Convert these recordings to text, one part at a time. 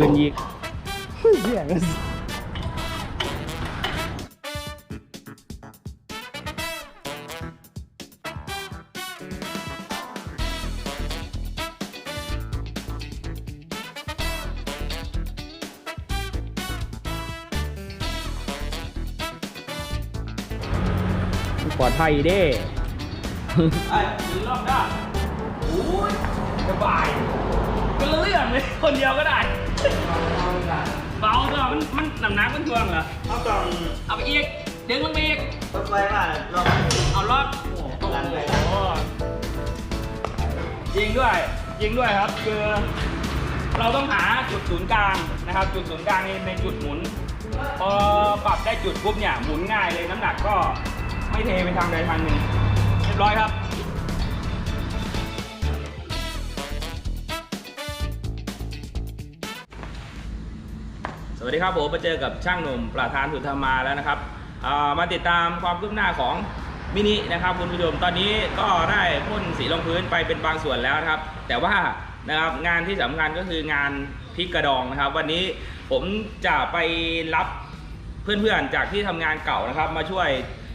ขึ้นอีกเสียงปลอดภัยเด้ไอ้ถึงรอบได้โอ้ยสบายก็เรื่องเลยคนเดียวก็ได้ เบาก็มันมันหนำหนักมันทวงเหรอเอากล่องเอาไปอีกดึงลงไปอีกรถไฟมาลองเอารอบโอ้โอ้โหรันเลยโหยิงด้วยยิงด้วยครับคือเราต้องหาจุดศูนย์กลางนะครับ จุดศูนย์กลางในในจุดหมุน พอปรับได้จุดปุ๊บเนี่ยหมุนง่ายเลยน้ำหนักก็ไม่เทไปทางใดทางหนึ่งเรียบร้อยครับ วัสดีครับผมมาเจอกับช่างหนุ่มประธานสุธรรมาแล้วนะครับามาติดตามความคืบหน้าของมินินะครับคุณผู้ชมตอนนี้ก็ได้พ่นสีรองพื้นไปเป็นบางส่วนแล้วนะครับ แต่ว่านะครับงานที่สำคัญก็คืองานพลิกกระดองนะครับ วันนี้ผมจะไปรับเพื่อนๆจากที่ทำงานเก่านะครับ มาช่วย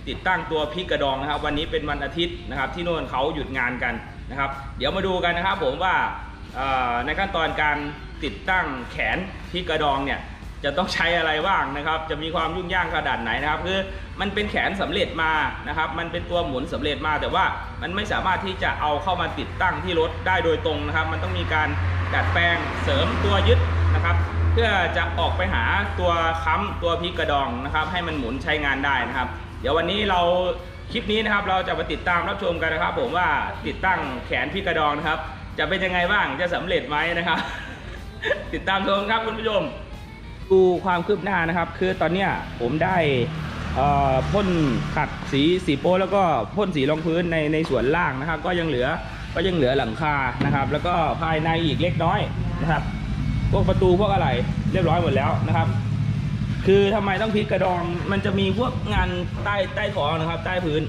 ติดตั้งตัวพลิกกระดองนะครับ วันนี้เป็นวันอาทิตย์นะครับ ที่โน่นเขาหยุดงานกันนะครับ เดี๋ยวมาดูกันนะครับผมว่าในขั้นตอนการติดตั้งแขนพลิกกระดองเนี่ย จะต้องใช้อะไรบ้างนะครับ จะมีความยุ่งยากขนาดไหนนะครับ คือมันเป็นแขนสำเร็จมานะครับ มันเป็นตัวหมุนสำเร็จมา แต่ว่ามันไม่สามารถที่จะเอาเข้ามาติดตั้งที่รถได้โดยตรงนะครับ มันต้องมีการดัดแปลงเสริมตัวยึดนะครับ เพื่อจะออกไปหาตัวค้ำตัวพลิกระดองนะครับ ให้มันหมุนใช้งานได้นะครับ เดี๋ยววันนี้เราคลิปนี้นะครับเราจะมาติดตามรับชมกันนะครับ ผมว่าติดตั้งแขนพลิกระดองนะครับ จะเป็นยังไงบ้างจะสำเร็จไหมนะครับ ติดตามชมครับคุณผู้ชม ดูความคืบหน้านะครับ คือตอนเนี้ยผมได้พ่นขัดสีสีโป้แล้วก็พ่นสีรองพื้นในในส่วนล่างนะครับ ก็ยังเหลือก็ยังเหลือหลังคานะครับ แล้วก็ภายในอีกเล็กน้อยนะครับ พวกประตูพวกอะไรเรียบร้อยหมดแล้วนะครับ คือทำไมต้องพลิกกระดองมันจะมีพวกงานใต้ใต้ท้องนะครับ ใต้พื้น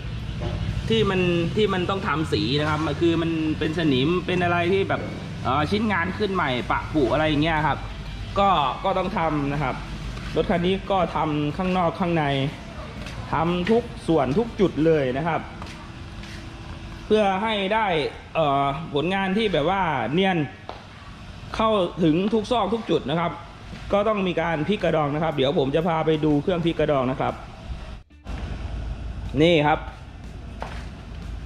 ที่มันที่มันต้องทำสีนะครับคือมันเป็นสนิมเป็นอะไรที่แบบชิ้นงานขึ้นใหม่ปะปุอะไรอย่างเงี้ยครับ ก็ก็ต้องทำนะครับ รถคันนี้ก็ทำข้างนอกข้างในทำทุกส่วนทุกจุดเลยนะครับ เพื่อให้ได้ผลงานที่แบบว่าเนียนเข้าถึงทุกซอกทุกจุดนะครับ ก็ต้องมีการพลิกกระดองนะครับ เดี๋ยวผมจะพาไปดูเครื่องพลิกกระดองนะครับ นี่ครับ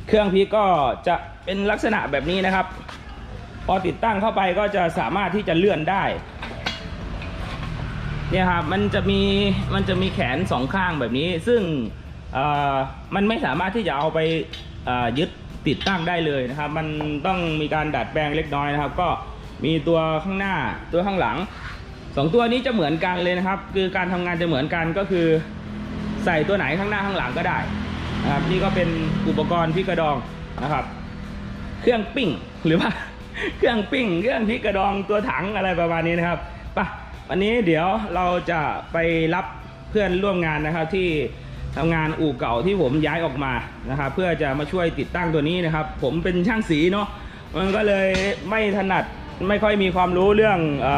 เครื่องพลิกก็จะเป็นลักษณะแบบนี้นะครับ พอติดตั้งเข้าไปก็จะสามารถที่จะเลื่อนได้ เนี่ยครับมันจะมีมันจะมีแขนสองข้างแบบนี้ ซึ่งมันไม่สามารถที่จะเอาไปยึดติดตั้งได้เลยนะครับ มันต้องมีการดัดแปลงเล็กน้อยนะครับ ก็มีตัวข้างหน้าตัวข้างหลังสองตัวนี้จะเหมือนกันเลยนะครับ คือการทำงานจะเหมือนกันก็คือ ใส่ตัวไหนข้างหน้าข้างหลังก็ได้นะครับนี่ก็เป็นอุปกรณ์พิกระดองนะครับ เครื่องปิ้งหรือว่า เครื่องปิ้ง เครื่องพิกระดองตัวถังอะไรประมาณนี้นะครับ วันนี้เดี๋ยวเราจะไปรับเพื่อนร่วมงานนะครับที่ทำงานอู่เก่าที่ผมย้ายออกมานะครับเพื่อจะมาช่วยติดตั้งตัวนี้นะครับ ผมเป็นช่างสีเนาะมันก็เลยไม่ถนัดไม่ค่อยมีความรู้เรื่องเอ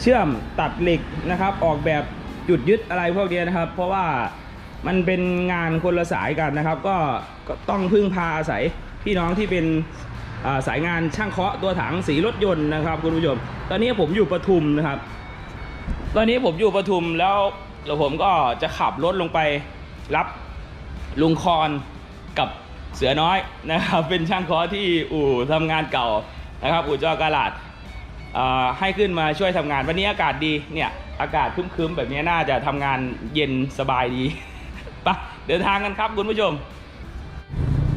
เชื่อมตัดเหล็กนะครับ ออกแบบจุดยึดอะไรพวกนี้นะครับ เพราะว่ามันเป็นงานคนละสายกันนะครับ ก็ก็ต้องพึ่งพาอาศัยพี่น้องที่เป็นาสายงานช่างเคาะตัวถังสีรถยนต์นะครับคุณผู้ชม ตอนนี้ผมอยู่ปทุมนะครับ ตอนนี้ผมอยู่ปทุมแล้วเดี๋ยวผมก็จะขับรถลงไปรับลุงคอนกับเสือน้อยนะครับ เป็นช่างเคาะที่อู่ทำงานเก่านะครับ อู่จอกาลาดให้ขึ้นมาช่วยทำงาน วันนี้อากาศดีเนี่ยอากาศคึ้มๆแบบนี้น่าจะทำงานเย็นสบายดีไปเดินทางกันครับคุณผู้ชม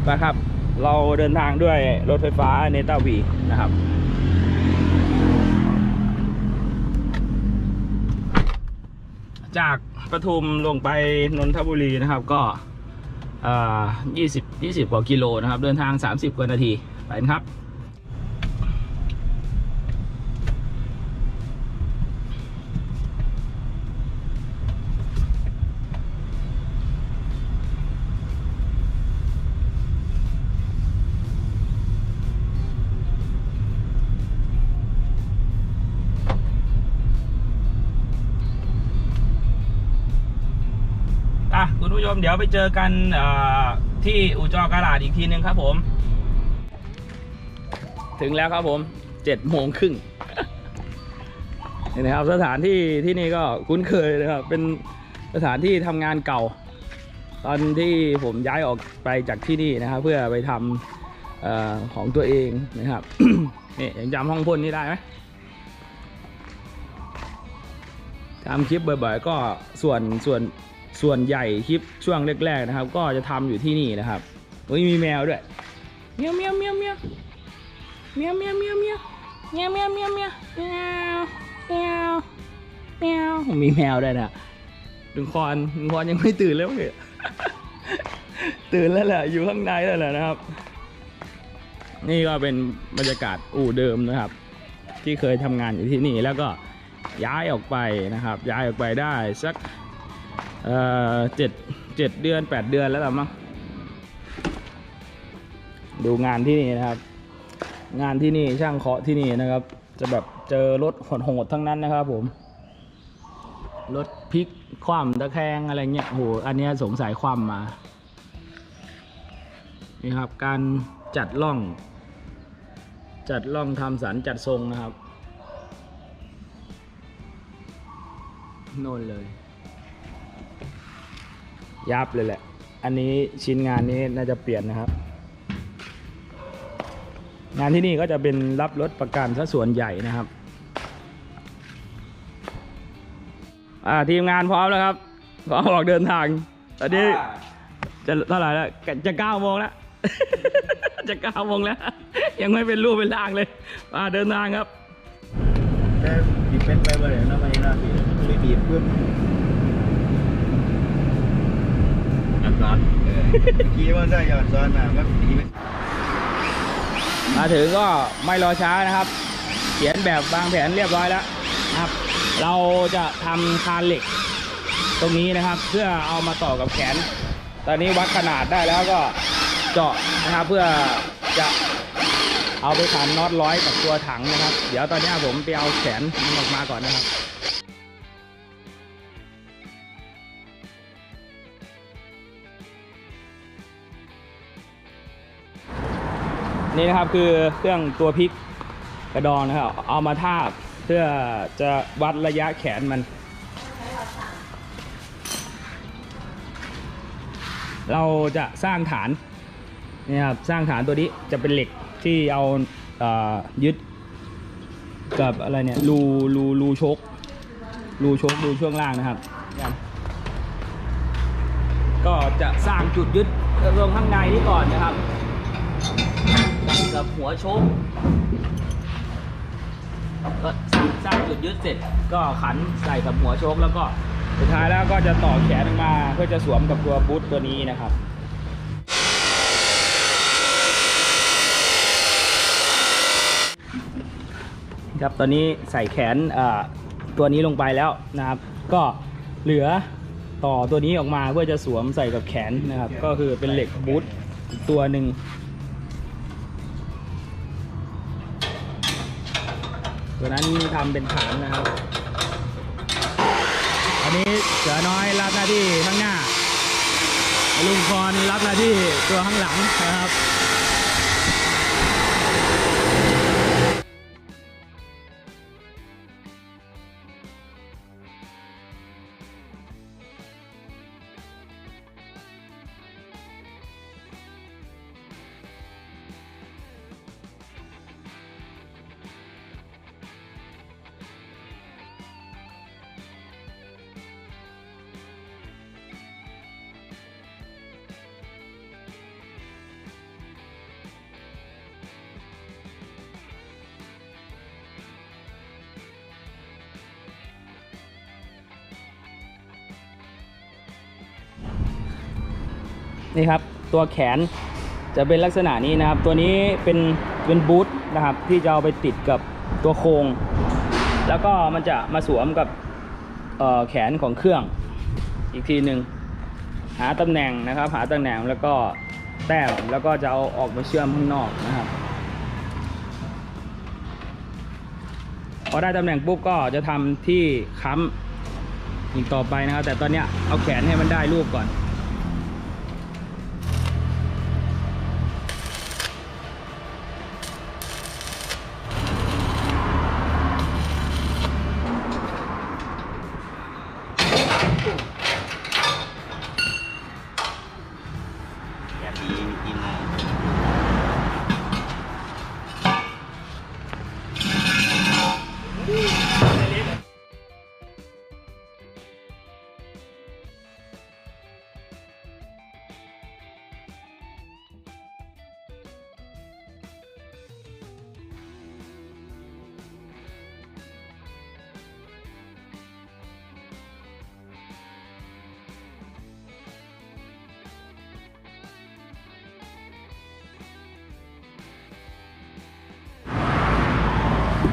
ไปครับ เราเดินทางด้วยรถไฟฟ้าเนต้าวีนะครับ จากปทุมลงไปนนทบุรีนะครับก็อ่า20 20กว่ากิโลนะครับ เดินทาง 30 กว่านาที ไปครับ ชมเดี๋ยวไปเจอกันที่อู่จอกาลาดอีกทีนึงครับผม ถึงแล้วครับผมเจ็ดโมงครึ่งนี่นะครับสถานที่ที่นี่ก็คุ้นเคยนะครับเป็นสถานที่ทำงานเก่า ตอนที่ผมย้ายออกไปจากที่นี่นะครับ เพื่อไปทำออของตัวเองนะครับนี่ยังจำห้องพ่นนี่ได้ไหมทำคลิปบ่อยๆก็ส่วนส่วน ส่วนใหญ่คลิปช่วงแรกๆนะครับ ก็จะทำอยู่ที่นี่นะครับโอ้ยมีแมวด้วยเมียวเมียวเมียวเมียวเมียวเมียวเมียวเมียวเมียวเมียวเมียวเมียวเมียวเมียวเมียวมีแมวด้วยนะลุงคอนลุงคอนยังไม่ตื่นเลยเว้ยตื่นแล้วแหละอยู่ข้างในแล้วแหละนะครับ นี่ก็เป็นบรรยากาศอู่เดิมนะครับ ที่เคยทำงานอยู่ที่นี่แล้วก็ย้ายออกไปนะครับ ย้ายออกไปได้สัก เอ่อเจ็ดเจ็ดเดือนแปดเดือนแล้วล่ะมั้งดูงานที่นี่นะครับ งานที่นี่ช่างเคาะที่นี่นะครับ จะแบบเจอรถโหดๆทั้งนั้นนะครับ ผมรถพลิกคว่ำตะแคงอะไรเงี้ยโหอันนี้สงสัยคว่ำมานี่ครับ การจัดล่อง จัดล่องทำสันจัดทรงนะครับ โน่นเลย ยับเลยแหละ อันนี้ชิ้นงานนี้น่าจะเปลี่ยนนะครับ งานที่นี่ก็จะเป็นรับรถประกันซะส่วนใหญ่นะครับอ่าทีมงานพร้อมแล้วครับพร้อมออกเดินทาง ตอนนี้จะเท่าไหร่แล้วจะเก้าโมงแล้ว จะเก้าโมงแล้ว ยังไม่เป็นรูปเป็นร่างเลยมาเดินทางครับแต่บีบเป็นไปเลยนะไม่น่าบีบไม่บีบเพื่อน อัดซ้อนเมื่อกี้ว่าได้ยอดซ้อนนะมันบีบมาถึงก็ไม่รอช้านะครับ เขียนแบบวางแผนเรียบร้อยแล้วนะครับ เราจะทำคานเหล็ก ตรงนี้นะครับ เพื่อเอามาต่อกับแขน ตอนนี้วัดขนาดได้แล้วก็เจาะนะครับ เพื่อจะเอาไปขันน็อตร้อยกับตัวถังนะครับ เดี๋ยวตอนนี้ผมไปเอาแขนมันออกมาก่อนนะครับ นี่นะครับคือเครื่องตัวพลิกกระดองนะครับ เอามาทาบเพื่อจะวัดระยะแขนมัน เราจะสร้างฐานนี่ครับสร้างฐานตัวนี้จะเป็นเหล็กที่เอาเอ่อยึดกับอะไรเนี่ยรูรูรูชกรูชกรูช่วงล่างนะครับ ก็จะสร้างจุดยึดตรงข้างในนี้ก่อนนะครับ กับหัวชกก็สร้างจุดยึดเสร็จก็ขันใส่กับหัวชกแล้วก็สุดท้ายแล้วก็จะต่อแขนออกมาเพื่อจะสวมกับตัวบูทตัวนี้นะครับครับตอนนี้ใส่แขนตัวนี้ลงไปแล้วนะครับ ก็เหลือต่อตัวนี้ออกมาเพื่อจะสวมใส่กับแขนนะครับ ก็คือเป็นเหล็กบูทตัวหนึ่ง ตัวนั้นทำเป็นฐานนะครับ อันนี้เสือน้อยรับหน้าที่ข้างหน้าลุงคอนรับหน้าที่ตัวข้างหลังนะครับ นี่ครับตัวแขนจะเป็นลักษณะนี้นะครับ ตัวนี้เป็นเป็นบูทนะครับที่จะเอาไปติดกับตัวโครงแล้วก็มันจะมาสวมกับแขนของเครื่องอีกทีหนึ่งหาตำแหน่งนะครับ หาตำแหน่งแล้วก็แต้มแล้วก็จะเอาออกมาเชื่อมข้างนอกนะครับพอได้ตำแหน่งปุ๊บก็จะทำที่ค้ำอีกต่อไปนะครับ แต่ตอนนี้เอาแขนให้มันได้รูปก่อน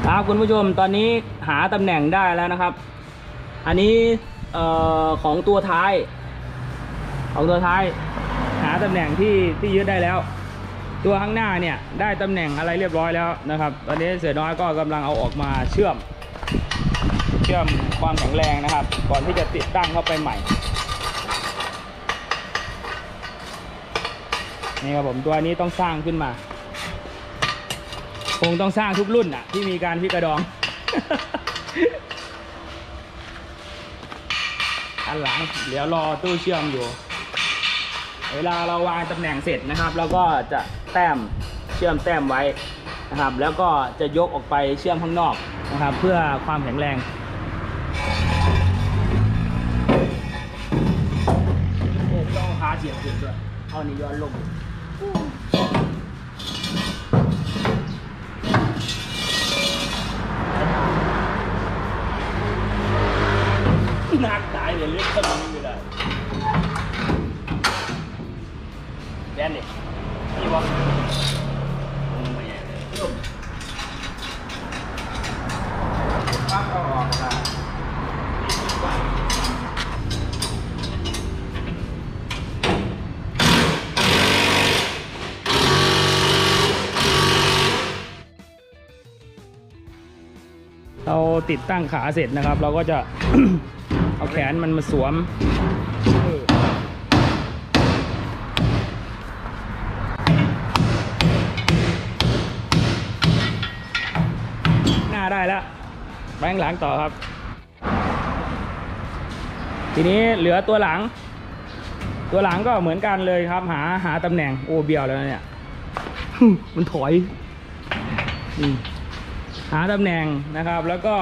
ครับคุณผู้ชมตอนนี้หาตำแหน่งได้แล้วนะครับ อันนี้ออของตัวท้าย ของตัวท้าย หาตำแหน่งที่ที่ยึดได้แล้ว ตัวข้างหน้าเนี่ยได้ตำแหน่งอะไรเรียบร้อยแล้วนะครับ ตอนนี้เสือน้อยก็กำลังเอาออกมาเชื่อม เชื่อมความแข็งแรงนะครับ ก่อนที่จะติดตั้งเข้าไปใหม่นี่ครับผมตัวนี้ต้องสร้างขึ้นมา งต้องสร้างทุกรุ่นอะ ที่มีการพิกระดองอันหลังเดี๋ยวรอตู้เชื่อมอยู่ เวลาเราวางตำแหน่งเสร็จนะครับเราก็จะแต้มเชื่อมแต้มไว้นะครับ แล้วก็จะยกออกไปเชื่อมข้างนอกนะครับ เพื่อความแข็งแรงโอ้ต้องหาเสียงขึ้นด้วยเอานี่ย้อนลง นักตายเลยเลือกขนมอยู่เลยแดนนี่นี่วะปั๊บเอาออกครับเราติดตั้งขาเสร็จนะครับ เราก็จะ เอาแขนมันมาสวมหน้าได้แล้วแบงหลังต่อครับ ทีนี้เหลือตัวหลัง ตัวหลังก็เหมือนกันเลยครับ หาหาตำแหน่งโอเบียวแล้วเนี่ยมันถอยอืมหาตำแหน่งนะครับแล้วก็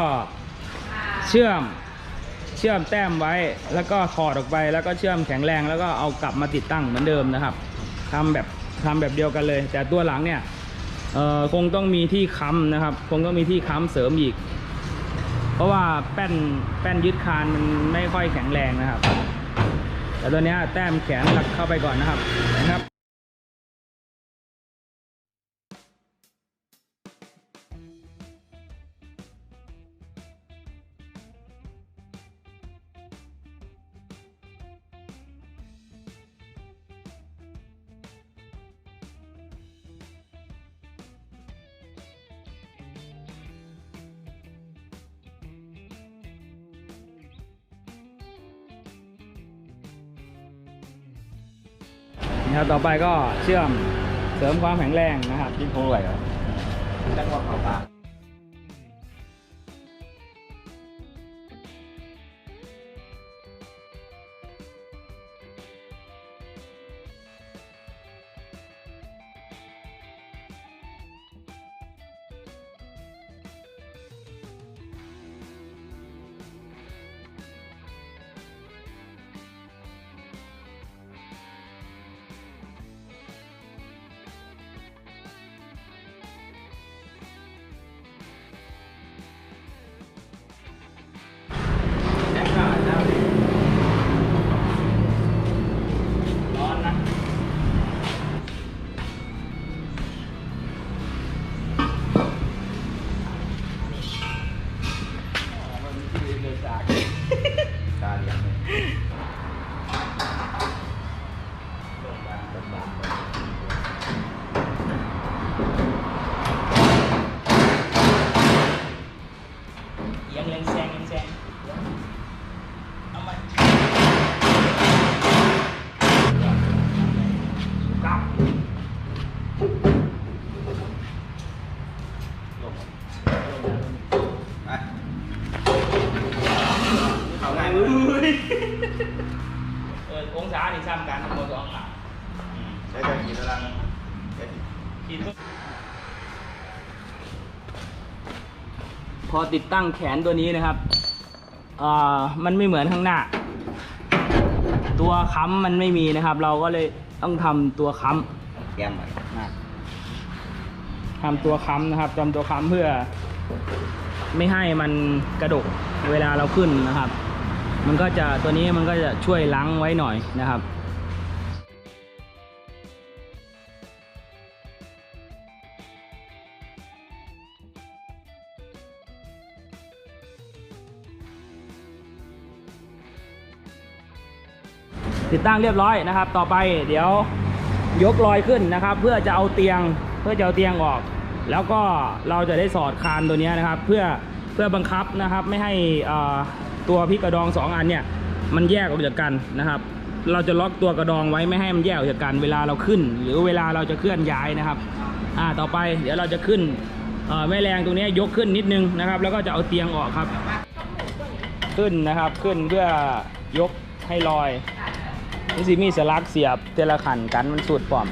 เชื่อม เชื่อมแต้มไว้ แล้วก็ถอดออกไปแล้วก็เชื่อมแข็งแรงแล้วก็เอากลับมาติดตั้งเหมือนเดิมนะครับทำแบบทำแบบเดียวกันเลย แต่ตัวหลังเนี่ยเอ่อคงต้องมีที่ค้ำนะครับ คงต้องมีที่ค้ำเสริมอีก เพราะว่าแป้นแป้นยึดคานมันไม่ค่อยแข็งแรงนะครับ แต่ตัวเนี้ยแต้มแขนหลักเข้าไปก่อนนะครับนะครับ นะครับต่อไปก็เชื่อมเสริมความแข็งแรงนะครับกินคงไหวเหรอจังหวะเขาปาก พอติดตั้งแขนตัวนี้นะครับอ่ามันไม่เหมือนข้างหน้า ตัวค้ำมันไม่มีนะครับ เราก็เลยต้องทำตัวค้ำแก้มใหม่ทำตัวค้ำนะครับทำตัวค้ำเพื่อ ไม่ให้มันกระดกเวลาเราขึ้นนะครับ มันก็จะตัวนี้มันก็จะช่วยล้างไว้หน่อยนะครับ ติดตั้งเรียบร้อยนะครับ ต่อไปเดี๋ยวยกลอยขึ้นนะครับ เพื่อจะเอาเตียงเพื่อจะเอาเตียงออก แล้วก็เราจะได้สอดคานตัวนี้นะครับ เพื่อเพื่อบังคับนะครับไม่ให้ตัวพิกระดองสองอันเนี่ยมันแยกออกจากกันนะครับ เราจะล็อกตัวกระดองไว้ไม่ให้มันแยกออกจากกันเวลาเราขึ้น หรือเวลาเราจะเคลื่อนย้ายนะครับอ่าต่อไปเดี๋ยวเราจะขึ้นแม่แรงตรงนี้ยกขึ้นนิดนึงนะครับ แล้วก็จะเอาเตียงออกครับ ขึ้นนะครับขึ้นเพื่อยกให้ลอย นี่สิมีสลักเสียบเทละขันกันมันสุดปลอม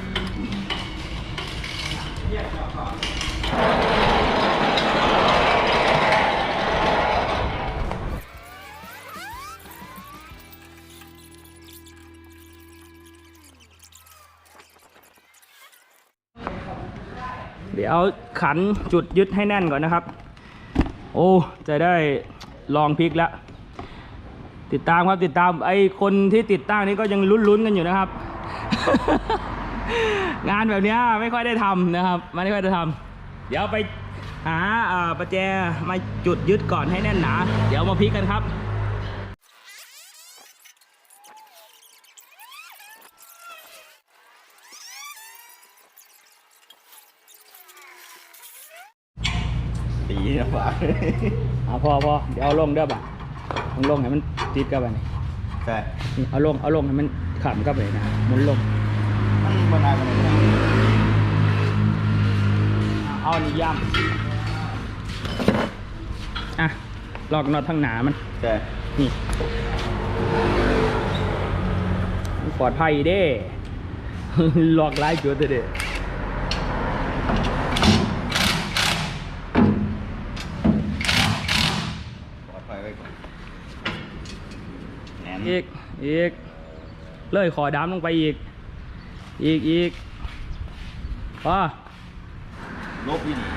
เดี๋ยวขันจุดยึดให้แน่นก่อนนะครับ โอ้ จะได้ลองพลิกแล้ว ติดตามครับติดตามไอ้คนที่ติดตั้งนี่ก็ยังลุ้นๆกันอยู่นะครับ งานแบบเนี้ยไม่ค่อยได้ทำนะครับไม่ค่อยได้ทำเดี๋ยวไปหาอ่าประแจมาจุดยึดก่อนให้แน่นหนา เดี๋ยวมาพลิกกันครับตีนะฝาเอาพอพอเดี๋ยวเอาลงเด้อบ่ะ เอาลงให้มันติดกับไปนี่ใช่นี่เอาลงเอาลงให้มันขำกับไปนะหมุนลงมันมันอะไรมันอะไรเอาอันนี้ย่ำอะลอกน็อตทั้งหนามันใช่นี่ปลอดภัยเด้ ลอกหลายจุดเด้ ปลอดภัยไว้ก่อนแหนม อีกอีกเลยขอดำลงไปอีก อีกอีกพอลบอีนี่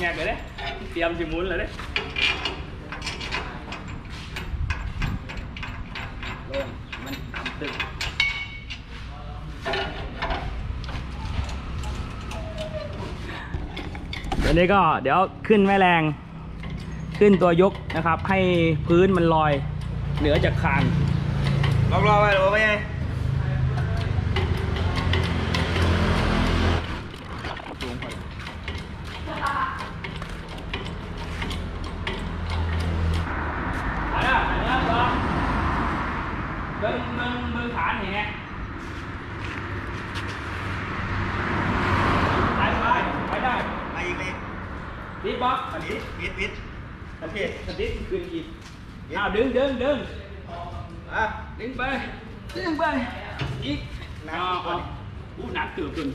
แงกเลยเด้เตรียมสิหมุนเลยเด้ลงมันต่ำตึกเดี๋ยวนี้ก็เดี๋ยวขึ้นแม่แรง ขึ้นตัวยกนะครับ ให้พื้นมันลอย เหนือจากคานลองรอไว้หรือไม่ไง มาแล้วมาแล้วต่อเบิ้งเบิ้งเบิ้งฐานเห็นไงไปไปไปได้ ไปอีกเลย รีบบอก อันนี้ปิดปิดโอเค สติ๊กขึ้นอีกอ้าวดึงดึงดึง อะ ดึงไปดึงไปอีก หนัก เอา อีกตัว เอา นี้ อู้หนักเกือบขึ้น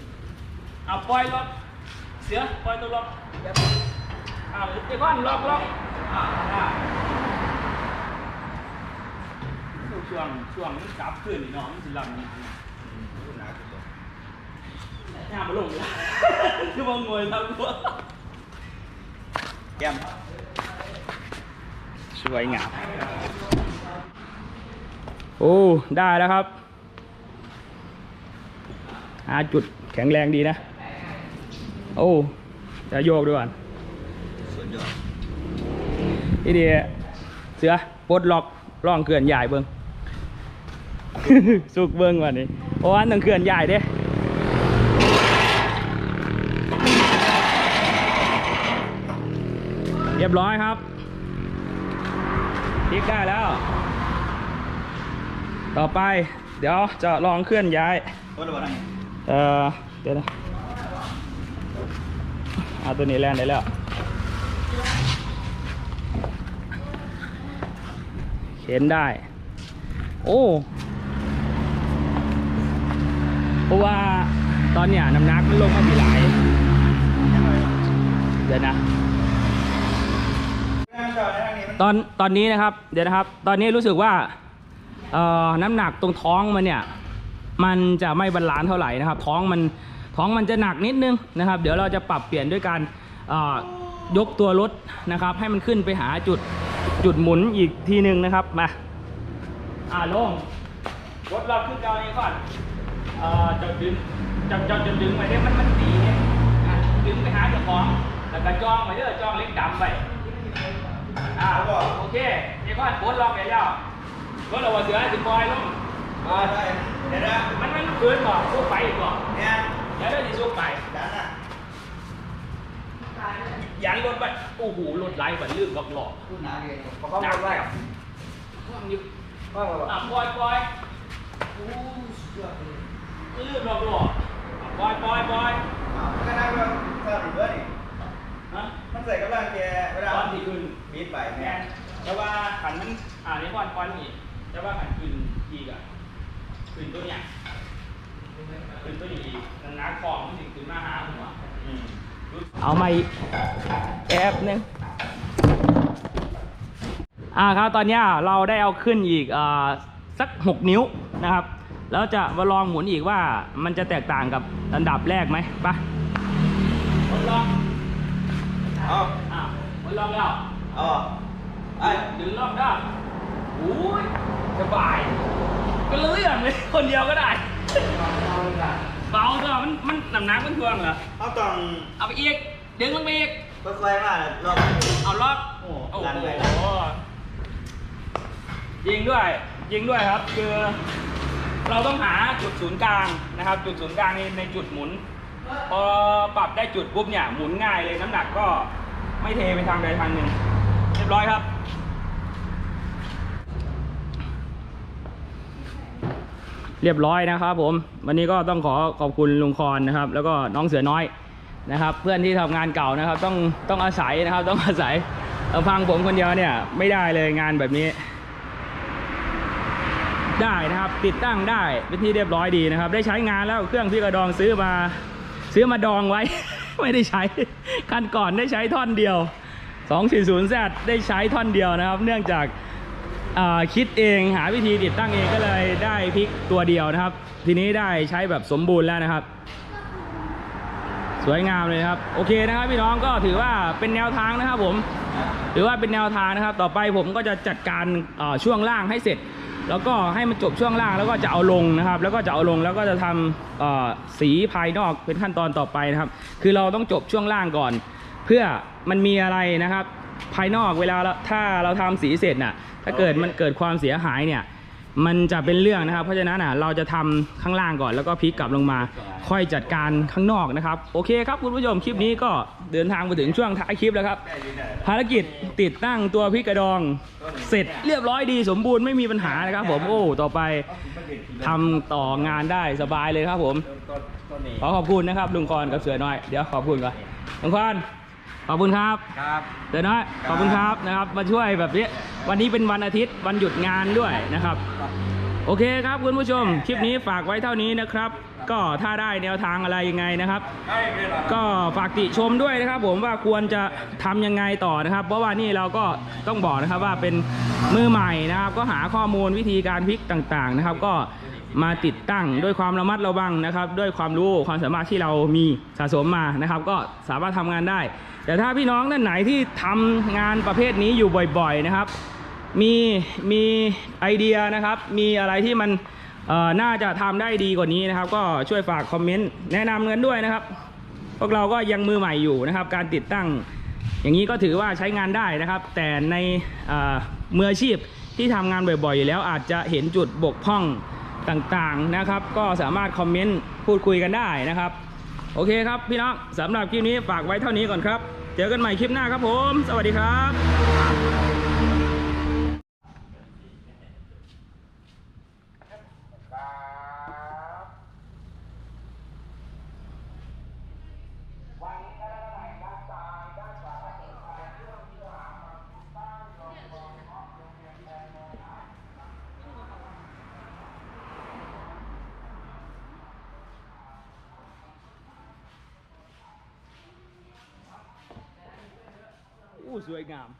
เอาปล่อยล็อกเสือปล่อยตัวล็อกอ้าเดี๋ยวก่อนล็อกล็อกอ่าได้ช่วงช่วงมันกลับขึ้นนี่เนาะมันสิลำนี่หน้ามาลงเลยคือมองงวยครับตัวแก้มสวยงามโอ้ ได้แล้วครับ หาจุดแข็งแรงดีนะ โอ้จะโยกด้วยก่อนนี่ดีเสือปลดล็อกร่องเขื่อนใหญ่เบิ้งสุกเบิ้งก่อนนี่เพราะว่าต้องเขื่อนใหญ่เด้เรียบร้อยครับพลิกได้แล้ว ต่อไป เดี๋ยวจะลองเคลื่อนย้ายว่ เออเดี๋ยวนะเอาตัวนี้แล่นได้แล้วเข็นได้ โอ้เพราะว่าตอนเนี้ยน้ำหนักมันลงมาพี่หลาย เดี๋ยวนะ ตอนตอนนี้นะครับ เดี๋ยวนะครับ ตอนนี้รู้สึกว่าเอ่อน้ำหนักตรงท้องมันเนี่ย มันจะไม่บาลานซ์เท่าไหร่นะครับ ท้องมันท้องมันจะหนักนิดนึงนะครับ เดี๋ยวเราจะปรับเปลี่ยนด้วยการยกตัวรถนะครับ ให้มันขึ้นไปหาจุดจุดหมุนอีกทีหนึ่งนะครับมาอ่าลงรถเราขึ้นเราเองก่อนเอ่อจะดึงจะจะจะดึงไปได้มันมันตีเนี่ยดึงไปหาเจ้าของแล้วก็จ้องไปเด้อจ้องเล็กดำไปอ่าโอเคเดี๋ยวก่อนโบนล็อกไปแล้วก็เราว่าเสือสิปอยลงมาได้ เดี๋ยวนะมันมันเกินก่อนสู้ไปก่อนเนี่ยเดี๋ยวได้ดีสู้ไปดันอะยันรถไปโอ้โหรถไหลบันลื่นหลอกหลอกพูดหนาเองๆหนักแล้วมันอยู่ว่ามาบอกอะปล่อยปล่อยอู้ลื่นหลอกหลอกอะปล่อยปล่อยปล่อยก็นั่งแบบเท่าหนึ่งเพื่อนนี่ฮะมันใส่กำลังแกเวลาตอนที่ขึ้นบีบไปแมเนี่ยนแต่ว่าขันมันอ่าในบอลบอลนี่แต่ว่าขันขึ้นอีกอะ ขึ้นตัวเนี้ยขึ้นตัวนี้อีกนันนักฟองมันถึงขึ้นมาหาหัวอืมเอามาอีกแอปนึงอ่าครับตอนเนี้ยเราได้เอาขึ้นอีกอ่าสัก 6 นิ้วนะครับ แล้วจะมาลองหมุนอีกว่ามันจะแตกต่างกับอันดับแรกไหมไปทดลองเอาอ่าทดลองแล้วเอาไอ้ดึงรอบได้อุ้ยสบาย ก็เรื่องเลยคนเดียวก็ได้เบาตัวมันมันน้ำหนักมันทวงเหรอเอาต้องเอาไปอีกดึงลงไปอีกค่อยๆมาลองเอารอบโอ้โอ้ลั่นโหไปยิงด้วยยิงด้วยครับ คือเราต้องหาจุดศูนย์กลางนะครับ จุดศูนย์กลางในในจุดหมุน พอปรับได้จุดปุ๊บเนี่ยหมุนง่ายเลยน้ำหนักก็ไม่เทไปทางใดทางหนึ่งเรียบร้อยครับ เรียบร้อยนะครับผมวันนี้ก็ต้องขอขอบคุณลุงคอนนะครับ แล้วก็น้องเสือน้อยนะครับ เพื่อนที่ทำงานเก่านะครับ ต้องต้องอาศัยนะครับ ต้องอาศัยเอาพังผมคนเดียวเนี่ย ไม่ได้เลยงานแบบนี้ ได้นะครับ ติดตั้งได้เป็นที่เรียบร้อยดีนะครับ ได้ใช้งานแล้วเครื่องพี่กระดองซื้อมา ซื้อมาดองไว้ ไม่ได้ใช้คันก่อนได้ใช้ท่อนเดียว 240Z ได้ใช้ท่อนเดียวนะครับ เนื่องจาก คิดเองหาวิธีติดตั้งเองก็เลยได้พิกตัวเดียวนะครับ ทีนี้ได้ใช้แบบสมบูรณ์แล้วนะครับ สวยงามเลยครับ โอเคนะครับพี่น้องก็ถือว่าเป็นแนวทางนะครับผมถือว่าเป็นแนวทางนะครับ ต่อไปผมก็จะจัดการช่วงล่างให้เสร็จ แล้วก็ให้มันจบช่วงล่างแล้วก็จะเอาลงนะครับ แล้วก็จะเอาลงแล้วก็จะทำสีภายนอกเป็นขั้นตอนต่อไปนะครับ คือเราต้องจบช่วงล่างก่อน เพื่อมันมีอะไรนะครับ ภายนอกเวลาเราถ้าเราทำสีเสร็จน่ะ ถ้าเกิดมันเกิดความเสียหายเนี่ย มันจะเป็นเรื่องนะครับ เพราะฉะนั้นอะเราจะทำข้างล่างก่อนแล้วก็พลิกกลับลงมา ค่อยจัดการข้างนอกนะครับ โอเคครับคุณผู้ชมคลิปนี้ก็เดินทางมาถึงช่วงท้ายคลิปแล้วครับ ภารกิจติดตั้งตัวพริกกระดอง เสร็จเรียบร้อยดีสมบูรณ์ไม่มีปัญหานะครับ ผมโอ้ต่อไปทำต่องานได้สบายเลยครับผมต้นต้นนี้ขอขอบคุณนะครับลุงกรกับเสือน้อย เดี๋ยวขอบคุณก่อนลุงกร ขอบคุณครับครับเสือน้อยขอบคุณครับนะครับ มาช่วยแบบนี้วันนี้เป็นวันอาทิตย์วันหยุดงานด้วยนะครับ โอเคครับคุณผู้ชม คลิปนี้ฝากไว้เท่านี้นะครับ ก็ถ้าได้แนวทางอะไรยังไงนะครับให้เวลาก็ฝากติชมด้วยนะครับ ผมว่าควรจะทำยังไงต่อนะครับ เพราะว่านี่เราก็ต้องบอกนะครับว่าเป็นมือใหม่นะครับ ก็หาข้อมูลวิธีการพลิกต่างๆ นะครับ ก็มาติดตั้งด้วยความระมัดระวังนะครับ ด้วยความรู้ความสามารถที่เรามีสะสมมานะครับ ก็สามารถทำงานได้ แต่ถ้าพี่น้องท่านไหนที่ทำงานประเภทนี้อยู่บ่อยๆนะครับ มีมีไอเดียนะครับ มีอะไรที่มันน่าจะทำได้ดีกว่านี้นะครับ ก็ช่วยฝากคอมเมนต์แนะนำกันด้วยนะครับ พวกเราก็ยังมือใหม่อยู่นะครับ การติดตั้ง อย่างนี้ก็ถือว่าใช้งานได้นะครับ แต่ในมืออาชีพที่ทำงานบ่อยๆอยู่แล้วอาจจะเห็นจุดบกพร่องต่างๆนะครับ ก็สามารถคอมเมนต์พูดคุยกันได้นะครับ โอเคครับพี่น้องสำหรับคลิปนี้ฝากไว้เท่านี้ก่อนครับ เจอกันใหม่คลิปหน้าครับผม สวัสดีครับ อู้ส